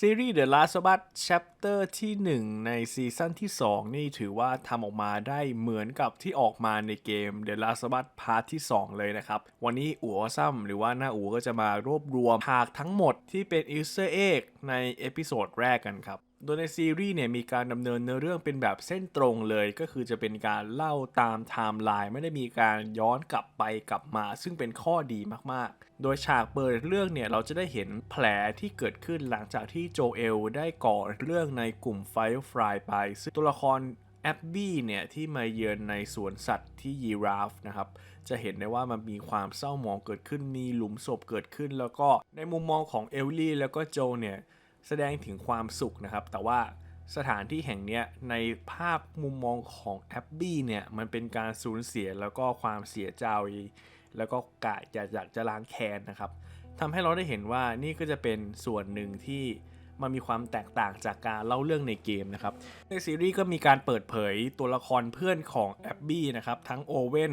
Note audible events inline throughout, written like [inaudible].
ซีรีส์ The Last of Us Chapter ที่ 1 ในซีซั่นที่ 2 นี่ถือว่าทำออกมาได้เหมือนกับที่ออกมาในเกม The Last of Us Part ที่ 2 เลยนะครับ วันนี้อัวซัมหรือว่าหน้าอัวก็จะมารวบรวมฉากทั้งหมดที่เป็น Easter egg ในเอพิโซดแรกกันครับ โดยในซีรีส์เนี่ยมีการดำเนินเนื้อเรื่องเป็นแบบเส้นตรงเลย ก็คือจะเป็นการเล่าตามไทม์ไลน์ไม่ได้มีการย้อนกลับไปกลับมา ซึ่งเป็นข้อดีมากๆ โดยฉากเปิดเรื่องเนี่ยเราจะได้เห็นแผลที่เกิดขึ้นหลังจากที่โจเอลได้ก่อเรื่องในกลุ่ม Firefly ไปซึ่งตัวละครแอบบี้เนี่ยที่มาเยือนในสวนสัตว์ที่ยีราฟนะครับจะเห็นได้ว่ามันมีความเศร้าหมองเกิดขึ้นมีหลุมศพเกิดขึ้น แล้วก็ในมุมมองของเอลลี่แล้วก็โจเนี่ย แสดงถึงความสุขนะครับ แต่ว่าสถานที่แห่งนี้ในภาพมุมมองของแอบบี้เนี่ยมันเป็นการสูญเสียแล้วก็ความเสียใจแล้วก็กะอยากอยากจะล้างแค้นนะครับทำให้เราได้เห็นว่านี่ก็จะเป็นส่วนหนึ่งที่มันมีความแตกต่างจากการเล่าเรื่องในเกมนะครับ ในซีรีส์ก็มีการเปิดเผยตัวละครเพื่อนของแอบบี้นะครับ ทั้งโอเว่น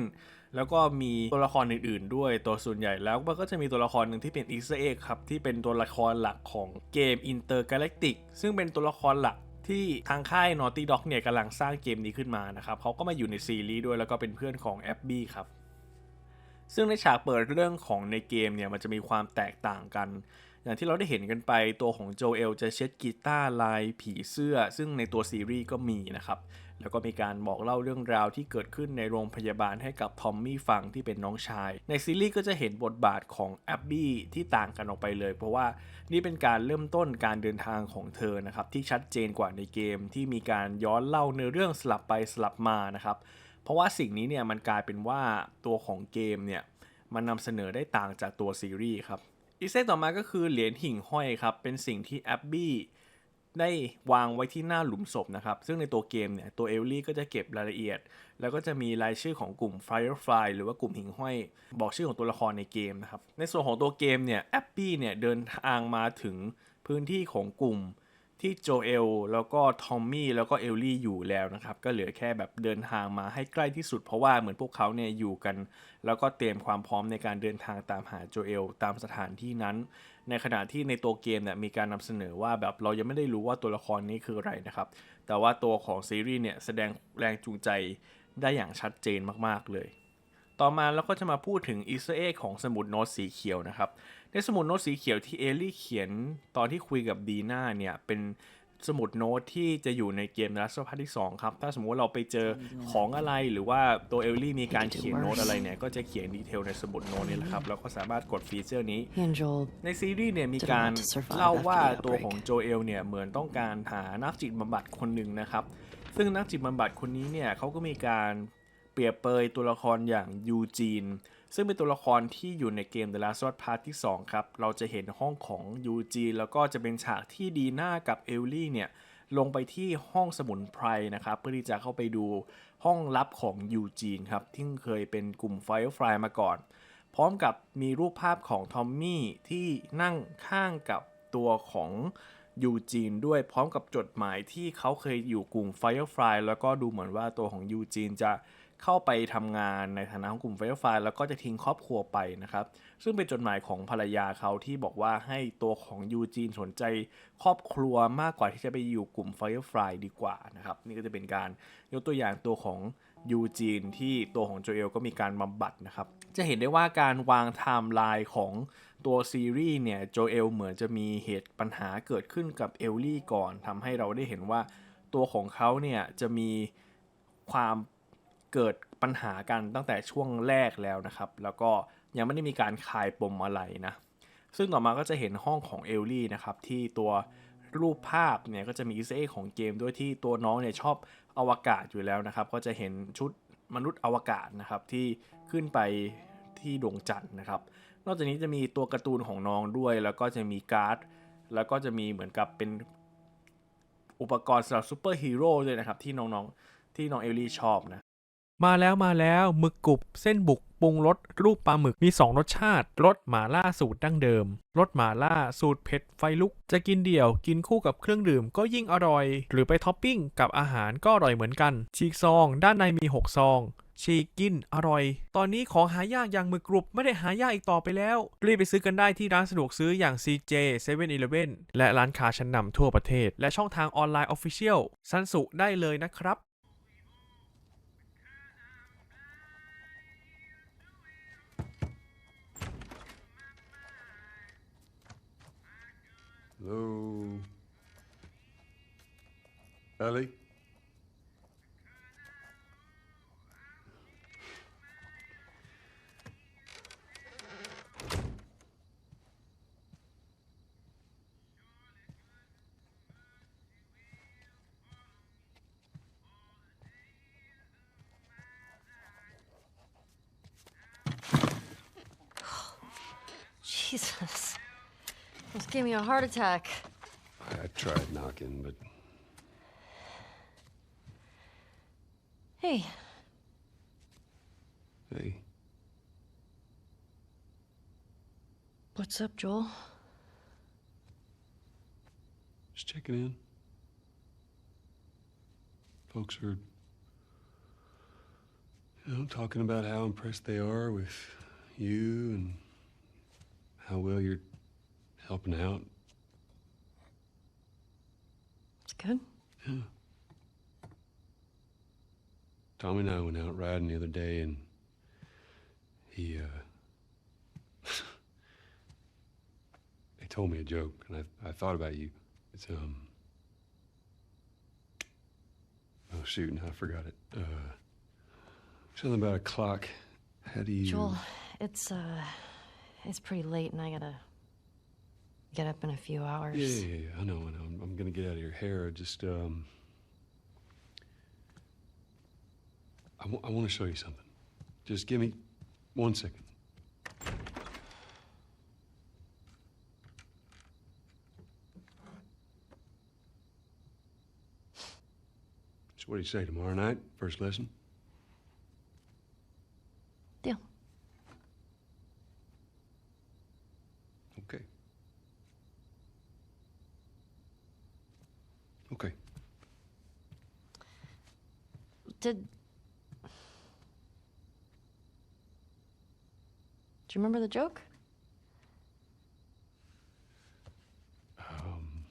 แล้วก็มีตัวละครอื่น ๆ ด้วยตัวส่วนใหญ่แล้วมันก็จะมีตัวละครหนึ่งที่เป็นอีสเอ็กครับที่เป็นตัวละครหลักของเกม Intergalactic ซึ่งเป็นตัวละครหลักที่ทางค่าย Naughty Dog เนี่ยกำลังสร้างเกมนี้ขึ้นมานะครับเขาก็มาอยู่ในซีรีส์ด้วยแล้วก็เป็นเพื่อนของแอบบี้ครับซึ่งในฉากเปิดเรื่องของในเกมเนี่ยมันจะมีความแตกต่างกัน อย่างที่เราได้เห็นกันไปตัวของโจเอลจะเช็ดกีตาร์ลายผีเสื้อ ซึ่งในตัวซีรีส์ก็มีนะครับ แล้วก็มีการบอกเล่าเรื่องราวที่เกิดขึ้นในโรงพยาบาลให้กับทอมมี่ฟังที่เป็นน้องชาย ในซีรีส์ก็จะเห็นบทบาทของแอบบี้ที่ต่างกันออกไปเลย เพราะว่านี่เป็นการเริ่มต้นการเดินทางของเธอนะครับที่ชัดเจนกว่าในเกมที่มีการย้อนเล่าเนื้อเรื่องสลับไปสลับมานะครับเพราะว่าสิ่งนี้เนี่ยมันกลายเป็นว่าตัวของเกมเนี่ยมันนำเสนอได้ต่างจากตัวซีรีส์ครับ อีกเส้นต่อมาก็คือเหรียญหิ่งห้อยครับเป็นสิ่งที่แอบบี้ได้วางไว้ที่หน้าหลุมศพนะครับ ซึ่งในตัวเกมเนี่ย ตัวเอลลี่ก็จะเก็บรายละเอียด แล้วก็จะมีรายชื่อของกลุ่ม Firefly หรือว่ากลุ่มหิ่งห้อย บอกชื่อของตัวละครในเกมนะครับ ในส่วนของตัวเกมเนี่ยแอบบี้เนี่ย เดินทางมาถึงพื้นที่ของกลุ่ม ที่โจเอลแล้วก็ทอมมี่แล้วก็เอลลี่อยู่แล้วนะครับ ก็เหลือแค่แบบเดินทางมาให้ใกล้ที่สุด เพราะว่าเหมือนพวกเขาเนี่ยอยู่กัน แล้วก็เตรียมความพร้อมในการเดินทางตามหาโจเอลตามสถานที่นั้น ในขณะที่ในตัวเกมเนี่ยมีการนำเสนอว่าแบบเรายังไม่ได้รู้ว่าตัวละครนี้คืออะไรนะครับ แต่ว่าตัวของซีรีส์เนี่ยแสดงแรงจูงใจได้อย่างชัดเจนมากๆเลย ต่อมาเราก็จะมาพูดถึงอีสเอ็กของสมุดโน้ตสีเขียวนะครับ ในสมุดโน้ตสีเขียวที่เอลลี่เขียนตอนที่คุยกับดีน่าเนี่ยเป็นสมุดโน้ตที่จะอยู่ในเกม Last of Us ที่2ครับ ถ้าสมมติว่าเราไปเจอของอะไรหรือว่าตัวเอลลี่มีการเขียนโน้ตอะไรเนี่ย ก็จะเขียนดีเทลในสมุดโน้ตนี่แหละครับแล้วก็สามารถกดฟีเจอร์นี้ He and Joel ในซีรีส์เนี่ยมีการเล่าว่าตัวของโจเอลเนี่ยเหมือนต้องการหานักจิตบำบัดคนหนึ่งนะครับ ซึ่งนักจิตบำบัดคนนี้เนี่ยเขาก็มีการเปรียบเปยตัวละครอย่างยูจีน ซึ่งเป็นตัวละครที่อยู่ในเกม The Last of Us Part ที่ 2 ครับ เราจะเห็นห้องของยูจีแล้วก็จะเป็นฉากที่ดีน่ากับเอลลี่เนี่ย ลงไปที่ห้องสมุนไพรนะครับ เพื่อที่จะเข้าไปดูห้องลับของยูจีนครับ ที่เคยเป็นกลุ่ม Firefly มาก่อน พร้อมกับมีรูปภาพของทอมมี่ที่นั่งข้างกับตัวของยูจีนด้วยพร้อมกับจดหมายที่เขาเคยอยู่กลุ่ม Firefly แล้วก็ดูเหมือนว่าตัวของยูจีนจะ เข้าไปทำงานในฐานะของกลุ่ม Firefly แล้วก็จะทิ้งครอบครัวไปนะครับ ซึ่งเป็นจดหมายของภรรยาเขาที่บอกว่าให้ตัวของยูจีนสนใจครอบครัวมากกว่าที่จะไปอยู่กลุ่ม Firefly ดีกว่านะครับ นี่ก็จะเป็นการยกตัวอย่างตัวของยูจีนที่ตัวของโจเอลก็มีการบำบัดนะครับ จะเห็นได้ว่าการวางไทม์ไลน์ของตัวซีรีส์เนี่ยโจเอลเหมือนจะมีเหตุปัญหาเกิดขึ้นกับเอลลี่ก่อนทำให้เราได้เห็นว่าตัวของเขาเนี่ยจะมีความ เกิดปัญหากันตั้งแต่ช่วงแรกแล้วนะครับ แล้วก็ยังไม่ได้มีการคลายปมอะไรนะ ซึ่งต่อมาก็จะเห็นห้องของเอลลี่นะครับที่ตัวรูปภาพเนี่ยก็จะมีอีสเอของเกมด้วยที่ตัวน้องเนี่ยชอบอวกาศอยู่แล้วนะครับ ก็จะเห็นชุดมนุษย์อวกาศนะครับที่ขึ้นไปที่ดวงจันทร์นะครับ นอกจากนี้จะมีตัวการ์ตูนของน้องด้วย แล้วก็จะมีการ์ด แล้วก็จะมีเหมือนกับเป็นอุปกรณ์สำหรับซูเปอร์ฮีโร่ด้วยนะครับที่น้องๆที่น้องเอลลี่ชอบนะ มาแล้วมาแล้วหมึกกรุบเส้นบุกปรุงรสรูปปลาหมึกมี 2 รสชาติรสหมาล่าสูตรดั้งเดิมรสหมาล่าสูตรเผ็ดไฟลุก จะกินเดี่ยวกินคู่กับเครื่องดื่มก็ยิ่งอร่อย หรือไปท็อปปิ้งกับอาหารก็อร่อยเหมือนกัน ฉีกซอง ด้านในมี 6 ซองฉีกกินอร่อย ตอนนี้ของหายากอย่างหมึกกรุบไม่ได้หายากอีกต่อไปแล้ว รีบไปซื้อกันได้ที่ร้านสะดวกซื้ออย่าง CJ 7-Eleven และร้านค้าชั้นนำทั่วประเทศ และช่องทางออนไลน์ Official สันสุได้เลยนะครับ Hello. Ellie? Jesus. Almost gave me a heart attack. I tried knocking, but Hey, hey, what's up, Joel? just checking in. Folks are, you know, talking about how impressed they are with you and how well you're helping out. It's good. Yeah. Tommy and I went out riding the other day, and he, uh, [laughs] he told me a joke, and I, I thought about you. It's, um, oh, shoot, now I forgot it. Uh, something about a clock. How do you. Joel, it's uh it's pretty late and I gotta get up in a few hours. Yeah, yeah, yeah, I know, I know. I'm, I'm gonna get out of your hair. Just, um, I want to show you something. Just give me one second. So, what do you say tomorrow night? First lesson? Deal. Okay. Okay. Did Do you remember the joke? Um,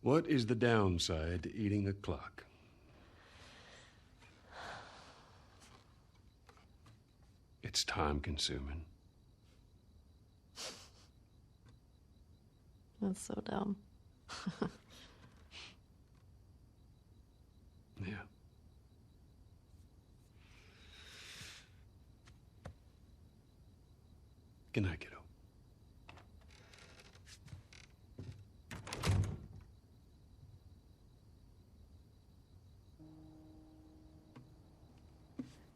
what is the downside to eating a clock? It's time consuming. That's so dumb. Yeah. Good night, kiddo.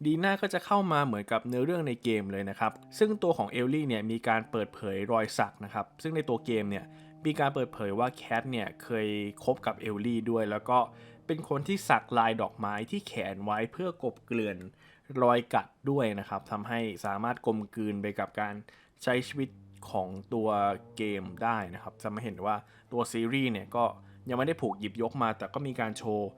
ดีน่าก็จะเข้ามาเหมือนกับเนื้อเรื่องในเกมเลยนะครับ ซึ่งตัวของเอลลี่เนี่ยมีการเปิดเผยรอยสักนะครับ ซึ่งในตัวเกมเนี่ย มีการเปิดเผยว่าแคทเนี่ยเคยคบกับเอลลี่ด้วย แล้วก็เป็นคนที่สักลายดอกไม้ที่แขนไว้เพื่อกบเกลื่อนรอยกัดด้วยนะครับทำให้สามารถกลมกลืนไปกับการใช้ชีวิตของตัวเกมได้นะครับ จะมาเห็นว่าตัวซีรีส์เนี่ยก็ยังไม่ได้ผูกหยิบยกมา แต่ก็มีการโชว์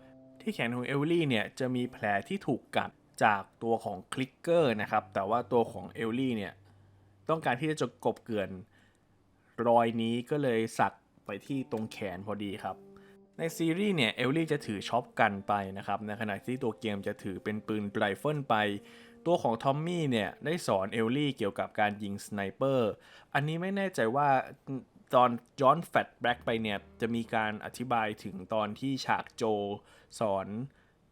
ที่แขนของเอลลี่เนี่ยจะมีแผลที่ถูกกัดจากตัวของคลิกเกอร์นะครับ แต่ว่าตัวของเอลลี่เนี่ยต้องการที่จะกบเกลื่อน รอยนี้ก็เลยสักไปที่ตรงแขนพอดีครับ ในซีรีส์เนี่ยเอลลี่จะถือช็อปกันไปนะครับในขณะที่ตัวเกมจะถือเป็นปืนไรเฟิลไป ตัวของทอมมี่เนี่ยได้สอนเอลลี่เกี่ยวกับการยิงสไนเปอร์อันนี้ไม่แน่ใจว่าตอนย้อนแฟลชแบ็กไปเนี่ยจะมีการอธิบายถึงตอนที่ฉากโจสอน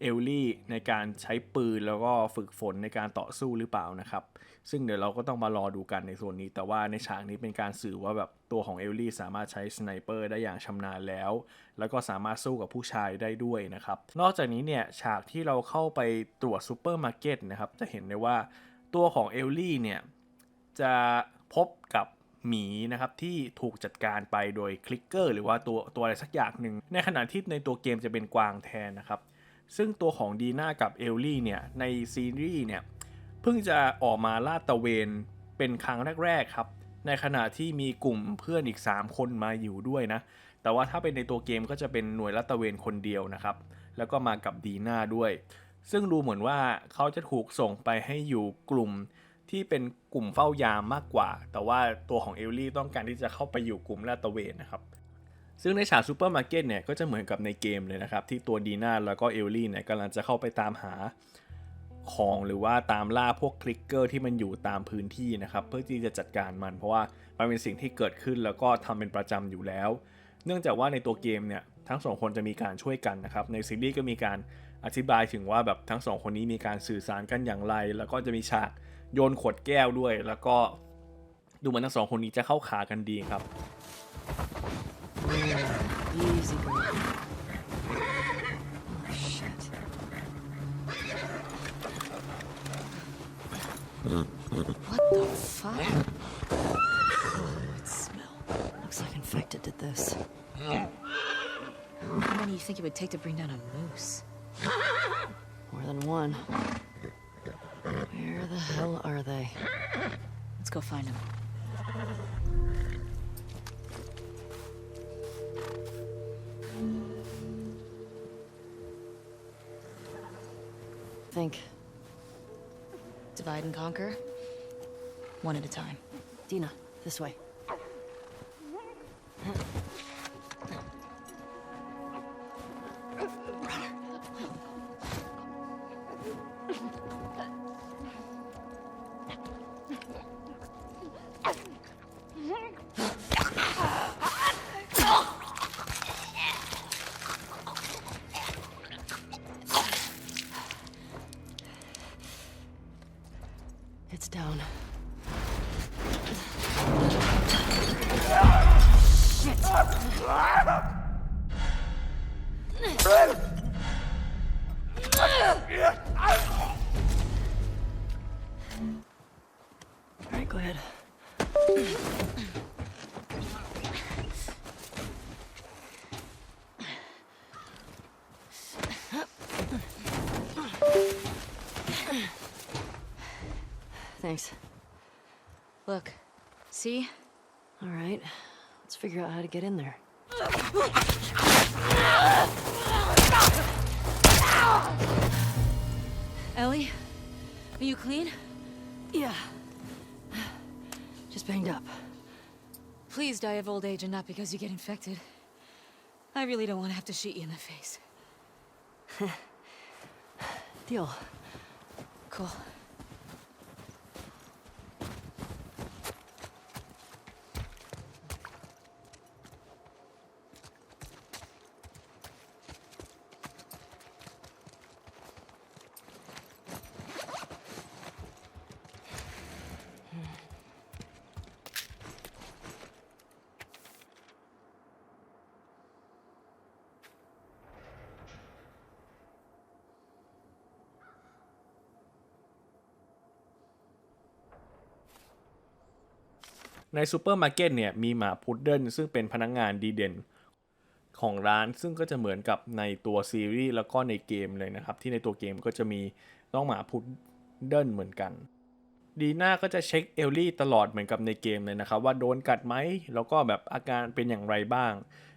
เอลลี่ในการใช้ปืนแล้วก็ฝึกฝนในการต่อสู้หรือเปล่านะครับ ซึ่งเดี๋ยวเราก็ต้องมารอดูกันในส่วนนี้ แต่ว่าในฉากนี้เป็นการสื่อว่าแบบตัวของเอลลี่สามารถใช้สไนเปอร์ได้อย่างชำนาญแล้ว แล้วก็สามารถสู้กับผู้ชายได้ด้วยนะครับ นอกจากนี้เนี่ยฉากที่เราเข้าไปตรวจซูเปอร์มาร์เก็ตนะครับ จะเห็นได้ว่าตัวของเอลลี่เนี่ยจะพบกับหมีนะครับที่ถูกจัดการไปโดยคลิกเกอร์หรือว่าตัวตัวอะไรสักอย่างหนึ่งในขณะที่ในตัวเกมจะเป็นกวางแทนนะครับ ซึ่งตัวของดีน่ากับเอลลี่เนี่ยในซีรีส์เนี่ยเพิ่งจะออกมาลาดตะเวนเป็นครั้งแรกๆครับ ในขณะที่มีกลุ่มเพื่อนอีก 3 คนมาอยู่ด้วยนะ แต่ว่าถ้าเป็นในตัวเกมก็จะเป็นหน่วยลาดตะเวนคนเดียวนะครับ แล้วก็มากับดีน่าด้วย ซึ่งดูเหมือนว่าเขาจะถูกส่งไปให้อยู่กลุ่มที่เป็นกลุ่มเฝ้ายามมากกว่า แต่ว่าตัวของเอลลี่ต้องการที่จะเข้าไปอยู่กลุ่มลาดตะเวนนะครับ ซึ่งในฉากซูเปอร์มาร์เก็ตเนี่ยก็จะเหมือนกับในเกมเลยนะครับ ที่ตัวดีน่าแล้วก็เอลลี่เนี่ยกำลังจะเข้าไปตามหาของหรือว่าตามล่าพวกคลิกเกอร์ที่มันอยู่ตามพื้นที่นะครับ เพื่อที่จะจัดการมัน เพราะว่ามันเป็นสิ่งที่เกิดขึ้นแล้วก็ทำเป็นประจำอยู่แล้ว เนื่องจากว่าในตัวเกมเนี่ยทั้งสองคนจะมีการช่วยกันนะครับ ในซีรีส์ก็มีการอธิบายถึงว่าแบบทั้งสองคนนี้มีการสื่อสารกันอย่างไร แล้วก็จะมีฉากโยนขวดแก้วด้วย แล้วก็ดูเหมือนทั้งสองคนนี้จะเข้าขากันดีครับ Easy, girl. Oh, shit. What the fuck? Oh, it smell. Looks like infected did this. How many do you think it would take to bring down a moose? More than one. Where the hell are they? Let's go find him. Think. Divide and conquer. One at a time. Dina, this way. Thanks. Look. See? All right, let's figure out how to get in there. Ellie? Are you clean? Yeah. Just banged up. Please die of old age and not because you get infected. I really don't want to have to shoot you in the face. [laughs] Deal. Cool.. ในซูเปอร์มาร์เก็ตเนี่ยมีหมาพุดเดิ้ลซึ่งเป็นพนักงานดีเด่นของร้านซึ่งก็จะเหมือนกับในตัวซีรีส์แล้วก็ในเกมเลยนะครับ ที่ในตัวเกมก็จะมีน้องหมาพุดเดิ้ลเหมือนกัน ดีน่าก็จะเช็คเอลลี่ตลอดเหมือนกับในเกมเลยนะครับ ว่าโดนกัดไหมแล้วก็แบบอาการเป็นอย่างไรบ้าง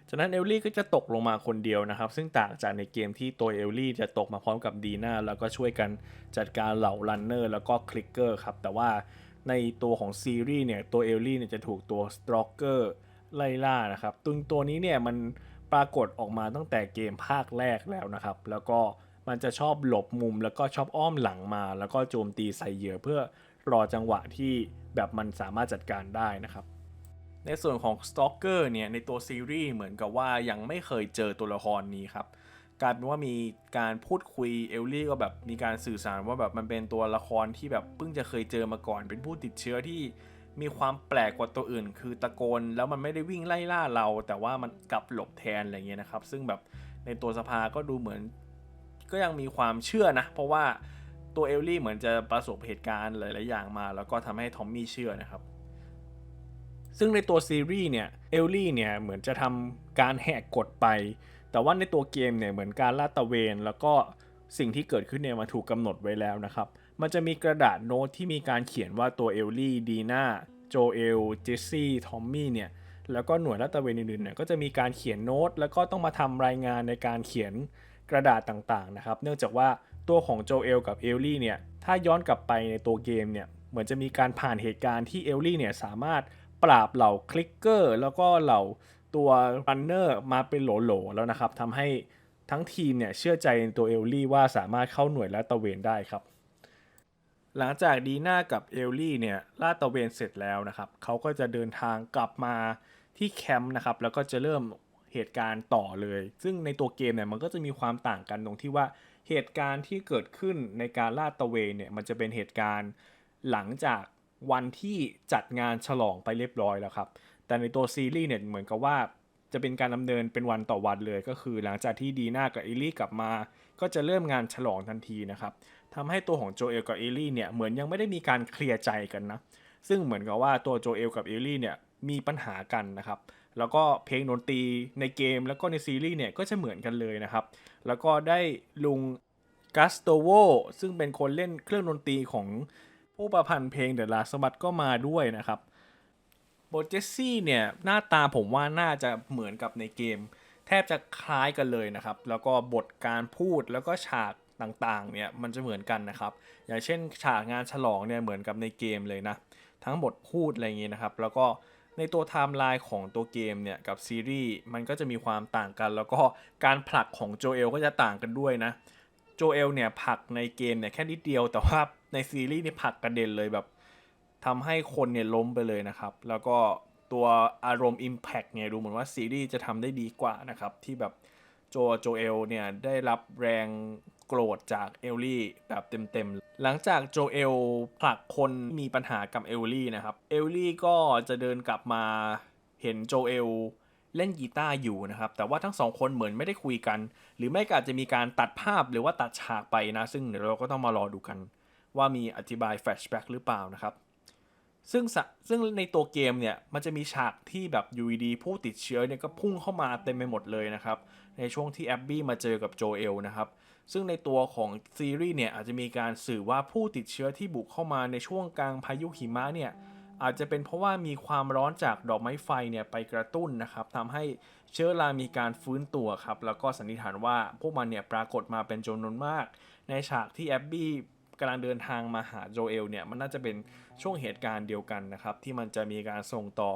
จากนั้นเอลลี่ก็จะตกลงมาคนเดียวนะครับ ซึ่งต่างจากในเกมที่ตัวเอลลี่จะตกมาพร้อมกับดีน่าแล้วก็ช่วยกันจัดการเหล่ารันเนอร์แล้วก็คลิกเกอร์ครับแต่ว่า ในตัวของซีรีส์เนี่ยตัวเอลลี่เนี่ยจะถูกตัวสตรอกเกอร์ไล่ล่านะครับตึงตัวนี้เนี่ยมันปรากฏออกมาตั้งแต่เกมภาคแรกแล้วนะครับ แล้วก็มันจะชอบหลบมุมแล้วก็ชอบอ้อมหลังมา แล้วก็โจมตีใส่เหยื่อเพื่อรอจังหวะที่แบบมันสามารถจัดการได้นะครับ ในส่วนของ Stalker เนี่ยในตัวซีรีส์เหมือนกับว่ายังไม่เคยเจอตัวละครนี้ครับ กลายเป็นว่ามีการพูดคุยเอลลี่ก็แบบมีการสื่อสารว่าแบบมันเป็นตัวละครที่แบบเพิ่งจะเคยเจอมาก่อน เป็นผู้ติดเชื้อที่มีความแปลกกว่าตัวอื่น คือตะโกนแล้วมันไม่ได้วิ่งไล่ล่าเรา แต่ว่ามันกลับหลบแทนอะไรเงี้ยนะครับ ซึ่งแบบในตัวสภาก็ดูเหมือน ก็ยังมีความเชื่อนะ เพราะว่าตัวเอลลี่เหมือนจะประสบเหตุการณ์หลาย ๆ อย่างมา แล้วก็ทำให้ทอมมี่เชื่อนะครับ ซึ่งในตัวซีรีส์เนี่ยเอลลี่เนี่ยเหมือนจะทำการแหกกฎไป แต่ว่าในตัวเกมเนี่ยเหมือนการลาดตะเวน แล้วก็สิ่งที่เกิดขึ้นเนี่ยมันถูกกำหนดไว้แล้วนะครับ มันจะมีกระดาษโน้ตที่มีการเขียนว่าตัวเอลลี่ดีน่าโจเอลเจสซี่ทอมมี่เนี่ยแล้วก็หน่วยลาดตะเวนอื่นๆเนี่ยก็จะมีการเขียนโน้ต แล้วก็ต้องมาทำรายงานในการเขียนกระดาษต่างๆนะครับ เนื่องจากว่าตัวของโจเอลกับเอลลี่เนี่ยถ้าย้อนกลับไปในตัวเกมเนี่ยเหมือนจะมีการผ่านเหตุการณ์ที่เอลลี่เนี่ยสามารถปราบเหล่าคลิกเกอร์แล้วก็เหล่า ตัวรันเนอร์มาเป็นโหลๆแล้วนะครับทำให้ทั้งทีมเนี่ยเชื่อใจในตัวเอลลี่ว่าสามารถเข้าหน่วยลาดตระเวนได้ครับ หลังจากดีน่ากับเอลลี่เนี่ยลาดตระเวนเสร็จแล้วนะครับเขาก็จะเดินทางกลับมาที่แคมป์นะครับแล้วก็จะเริ่มเหตุการณ์ต่อเลย ซึ่งในตัวเกมเนี่ยมันก็จะมีความต่างกันตรงที่ว่าเหตุการณ์ที่เกิดขึ้นในการลาดตระเวนเนี่ยมันจะเป็นเหตุการณ์หลังจากวันที่จัดงานฉลองไปเรียบร้อยแล้วครับ แต่ในตัวซีรีส์เนี่ยเหมือนกับว่าจะเป็นการดำเนินเป็นวันต่อวันเลยก็คือ หลังจากที่ดีน่ากับเอลลี่กลับมา ก็จะเริ่มงานฉลองทันทีนะครับทำให้ตัวของโจเอลกับเอลลี่เนี่ยเหมือนยังไม่ได้มีการเคลียร์ใจกันนะซึ่งเหมือนกับว่าตัวโจเอลกับเอลลี่เนี่ยมีปัญหากันนะครับแล้วก็เพลงดนตรีในเกมแล้วก็ในซีรีส์เนี่ยก็จะเหมือนกันเลยนะครับ แล้วก็ได้ลุงกัสโตโวซึ่งเป็นคนเล่นเครื่องดนตรีของผู้ประพันธ์เพลงเดอะลาสบัตก็มาด้วยนะครับ บทเจสซี่เนี่ยหน้าตาผมว่าน่าจะเหมือนกับในเกม แทบจะคล้ายกันเลยนะครับ แล้วก็บทการพูดแล้วก็ฉากต่างๆเนี่ยมันจะเหมือนกันนะครับ อย่างเช่นฉากงานฉลองเนี่ยเหมือนกับในเกมเลยนะ ทั้งบทพูดอะไรอย่างงี้นะครับ แล้วก็ในตัวไทม์ไลน์ของตัวเกมเนี่ยกับซีรีส์มันก็จะมีความต่างกัน แล้วก็การผลักของโจเอลก็จะต่างกันด้วยนะ โจเอลเนี่ยผลักในเกมเนี่ยแค่นิดเดียว แต่ว่าในซีรีส์นี่ผลักกระเด็นเลยแบบ ทำให้คนเนี่ยล้มไปเลยนะครับ แล้วก็ตัวอารมณ์ Impact เนี่ยดูเหมือนว่าซีรีส์จะทำได้ดีกว่านะครับ ที่แบบโจโจเอลเนี่ยได้รับแรงโกรธจากเอลลี่แบบเต็มๆ หลังจากโจเอลผลักคนมีปัญหากับเอลลี่นะครับ เอลลี่ก็จะเดินกลับมาเห็นโจเอลเล่นกีตาร์อยู่นะครับ แต่ว่าทั้งสองคนเหมือนไม่ได้คุยกัน หรือไม่ก็อาจจะมีการตัดภาพหรือว่าตัดฉากไปนะ ซึ่งเดี๋ยวเราก็ต้องมารอดูกัน ว่ามีอธิบายแฟลชแบ็กหรือเปล่านะครับ ซึ่งซึ่งในตัวเกมเนี่ยมันจะมีฉากที่แบบยูดีผู้ติดเชื้อเนี่ยก็พุ่งเข้ามาเต็มไปหมดเลยนะครับ ในช่วงที่แอบบี้มาเจอกับโจเอลนะครับ ซึ่งในตัวของซีรีส์เนี่ยอาจจะมีการสื่อว่าผู้ติดเชื้อที่บุกเข้ามาในช่วงกลางพายุหิมะเนี่ยอาจจะเป็นเพราะว่ามีความร้อนจากดอกไม้ไฟเนี่ยไปกระตุ้นนะครับทำให้เชื้อรามีการฟื้นตัวครับ แล้วก็สันนิษฐานว่าพวกมันเนี่ยปรากฏมาเป็นจำนวนมาก ในฉากที่แอบบี้ กำลังเดินทางมาหาโจเอลเนี่ยมันน่าจะเป็นช่วงเหตุการณ์เดียวกันนะครับ ที่มันจะมีการส่งต่อ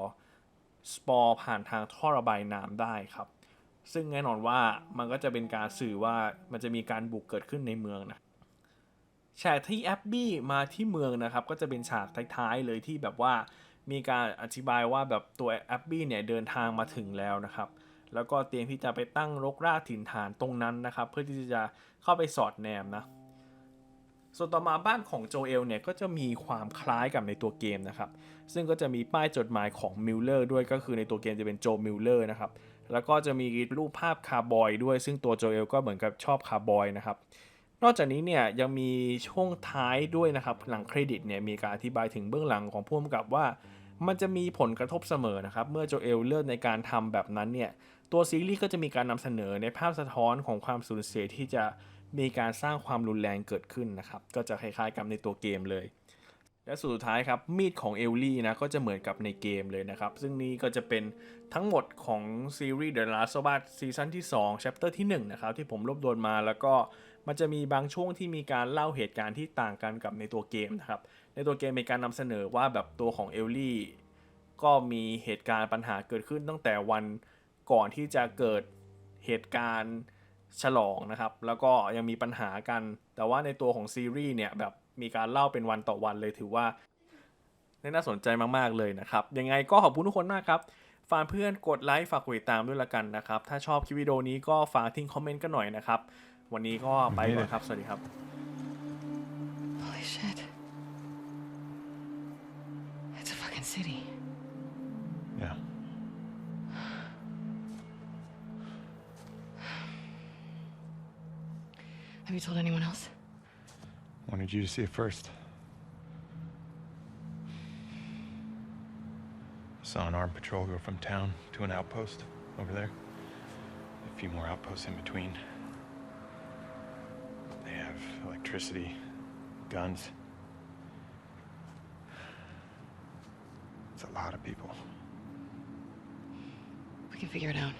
สปอร์ผ่านทางท่อระบายน้ำได้ครับ ซึ่งแน่นอนว่ามันก็จะเป็นการสื่อว่ามันจะมีการบุกเกิดขึ้นในเมืองนะฉากที่แอบบี้มาที่เมืองนะครับ ก็จะเป็นฉากท้ายๆเลยที่แบบว่ามีการอธิบายว่าแบบตัวแอบบี้เนี่ยเดินทางมาถึงแล้วนะครับ แล้วก็เตรียมที่จะไปตั้งรกรากถิ่นฐานตรงนั้นนะครับ เพื่อที่จะเข้าไปสอดแนมนะ ส่วนต่อมาบ้านของโจเอลเนี่ยก็จะมีความคล้ายกับในตัวเกมนะครับ ซึ่งก็จะมีป้ายจดหมายของมิลเลอร์ด้วยก็คือในตัวเกมจะเป็นโจมิลเลอร์นะครับ แล้วก็จะมีรูปภาพคาร์บอยด้วย ซึ่งตัวโจเอลก็เหมือนกับชอบคาร์บอยนะครับ นอกจากนี้เนี่ยยังมีช่วงท้ายด้วยนะครับหลังเครดิตเนี่ยมีการอธิบายถึงเบื้องหลังของผู้กำกับว่ามันจะมีผลกระทบเสมอนะครับ เมื่อโจเอลเลือกในการทำแบบนั้นเนี่ย ตัวซีรีส์ก็จะมีการนำเสนอในภาพสะท้อนของความสูญเสียที่จะ มีการสร้างความรุนแรงเกิดขึ้นนะครับ ก็จะคล้ายๆกับในตัวเกมเลย และสุดท้ายครับมีดของเอลลี่นะก็จะเหมือนกับในเกมเลยนะครับ ซึ่งนี่ก็จะเป็นทั้งหมดของซีรีส์ The Last of Us ซีซั่นที่2 chapter ที่1นะครับที่ผมรวบรวมมาแล้วก็มันจะมีบางช่วงที่มีการเล่าเหตุการณ์ที่ต่างกันกับในตัวเกมนะครับ ในตัวเกมมีการนำเสนอว่าแบบตัวของเอลลี่ก็มีเหตุการณ์ปัญหาเกิดขึ้นตั้งแต่วันก่อนที่จะเกิดเหตุการณ์ ฉลองนะครับ แล้วก็ยังมีปัญหากัน แต่ว่าในตัวของซีรีส์เนี่ยแบบมีการเล่าเป็นวันต่อวันเลยถือว่าน่าสนใจมาก ๆ เลยนะครับ ยังไงก็ขอบคุณทุกคนมากครับ ฝากเพื่อนกดไลค์ ฝากกดติดตามด้วยละกันนะครับ ถ้าชอบคลิปวิดีโอนี้ก็ฝากทิ้งคอมเมนต์กันหน่อยนะครับ วันนี้ก็ไปก่อนครับ สวัสดีครับ Holy shit. It's a fucking city. Have you told anyone else? Wanted you to see it first. Saw an armed patrol go from town to an outpost over there. A few more outposts in between. They have electricity, guns. It's a lot of people. We can figure it out.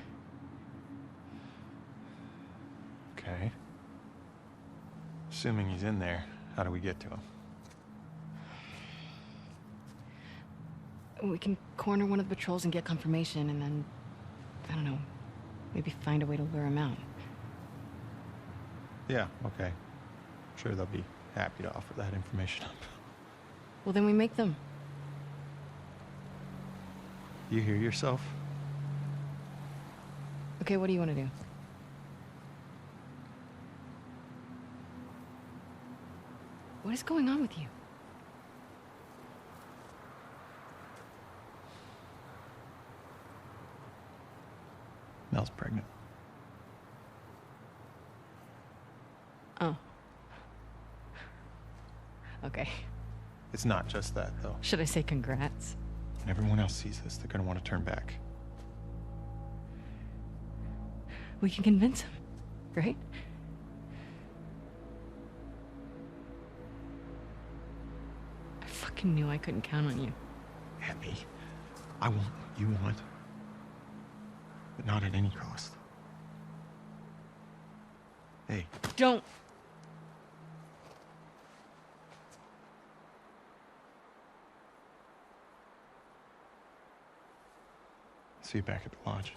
Okay. Assuming he's in there, how do we get to him? We can corner one of the patrols and get confirmation, and then, I don't know, maybe find a way to lure him out. Yeah, okay. Sure, they'll be happy to offer that information up. Well, then we make them. You hear yourself? Okay, what do you want to do? What is going on with you? Mel's pregnant. Oh. Okay. It's not just that, though. Should I say congrats? When everyone else sees this, they're gonna want to turn back. We can convince them, right? Fucking knew I couldn't count on you. Abby, I want what you want, but not at any cost. Hey, Don't. see you back at the lodge.